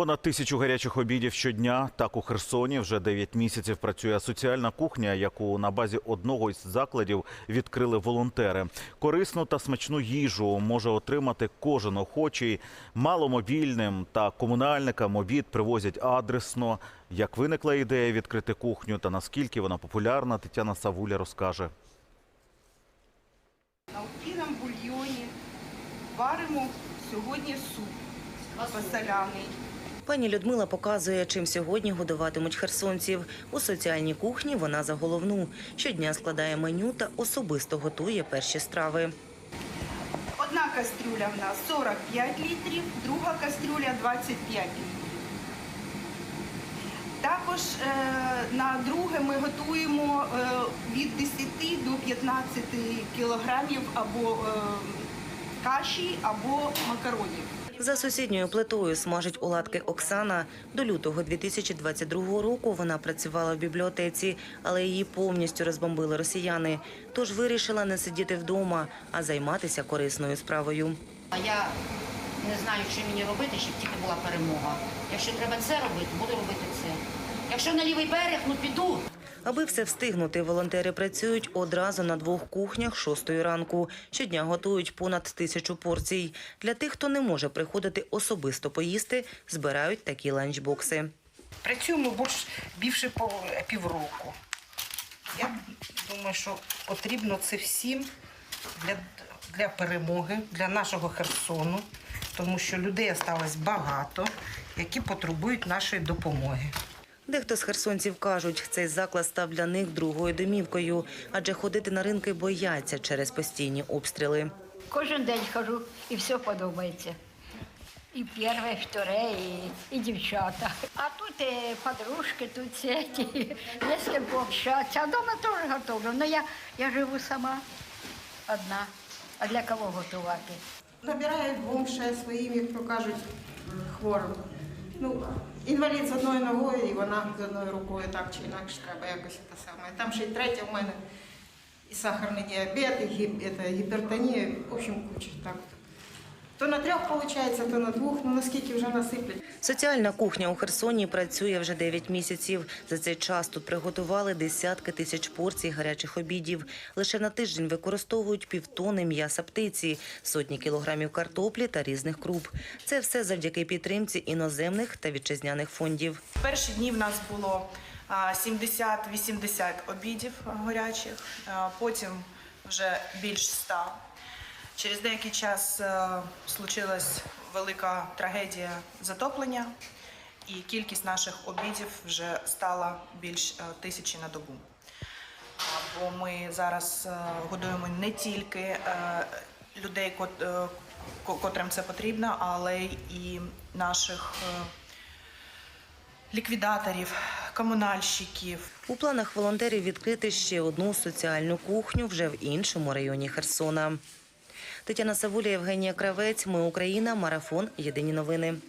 Понад тисячу гарячих обідів щодня. Так у Херсоні вже 9 місяців працює соціальна кухня, яку на базі одного із закладів відкрили волонтери. Корисну та смачну їжу може отримати кожен охочий. Маломобільним та комунальникам обід привозять адресно. Як виникла ідея відкрити кухню та наскільки вона популярна, Тетяна Савуля розкаже. На куріному бульйоні варимо сьогодні суп посоляний. Пані Людмила показує, чим сьогодні годуватимуть херсонців. У соціальній кухні вона за головну. Щодня складає меню та особисто готує перші страви. Одна кастрюля в нас 45 літрів, друга кастрюля 25 літрів. Також е, на друге ми готуємо е, від 10 до 15 кілограмів або е, каші, або макаронів. За сусідньою плитою смажить оладки Оксана. До лютого 2022 року вона працювала в бібліотеці, але її повністю розбомбили росіяни. Тож вирішила не сидіти вдома, а займатися корисною справою. Я не знаю, що мені робити, щоб тільки була перемога. Якщо треба це робити, буду робити це. Якщо на лівий берег, ну піду. Аби все встигнути, волонтери працюють одразу на двох кухнях шостої ранку. Щодня готують понад тисячу порцій. Для тих, хто не може приходити особисто поїсти, збирають такі ланчбокси. Працюємо більш більше півроку. Я думаю, що потрібно це всім для, для перемоги, для нашого Херсону, тому що людей осталось багато, які потребують нашої допомоги. Дехто з херсонців кажуть, цей заклад став для них другою домівкою, адже ходити на ринки бояться через постійні обстріли. Кожен день хожу і все подобається. І перше, і вторе, і, і дівчата. А тут і подружки, тут сеті, є з ким пообщатися. А вдома теж готовлю. Ну я, я живу сама одна. А для кого готувати? Набирають двом ще своїм, як то кажуть, хворим. Ну, інвалід з одною ногою, і вона з одною рукою так чи інакше треба якось те саме. Там ще й третя в мене і сахарний діабет, і гіп, это, гіпертонія, в общем, куча так. То на трьох виходить, то на двох, ну наскільки вже насиплять. Соціальна кухня у Херсоні працює вже 9 місяців. За цей час тут приготували десятки тисяч порцій гарячих обідів. Лише на тиждень використовують півтони м'яса птиці, сотні кілограмів картоплі та різних круп. Це все завдяки підтримці іноземних та вітчизняних фондів. В перші дні в нас було а, 70-80 обідів гарячих, потім вже більш 100. Через деякий час е, случилась велика трагедія затоплення, і кількість наших обідів вже стала більш е, тисячі на добу. Бо ми зараз е, годуємо не тільки людей, кот- котрим це потрібно, але і наших ліквідаторів, комунальщиків. У планах волонтерів відкрити ще одну соціальну кухню вже в іншому районі Херсона. Тетяна Савуля, Євгенія Кравець. Ми Україна. Марафон. Єдині новини.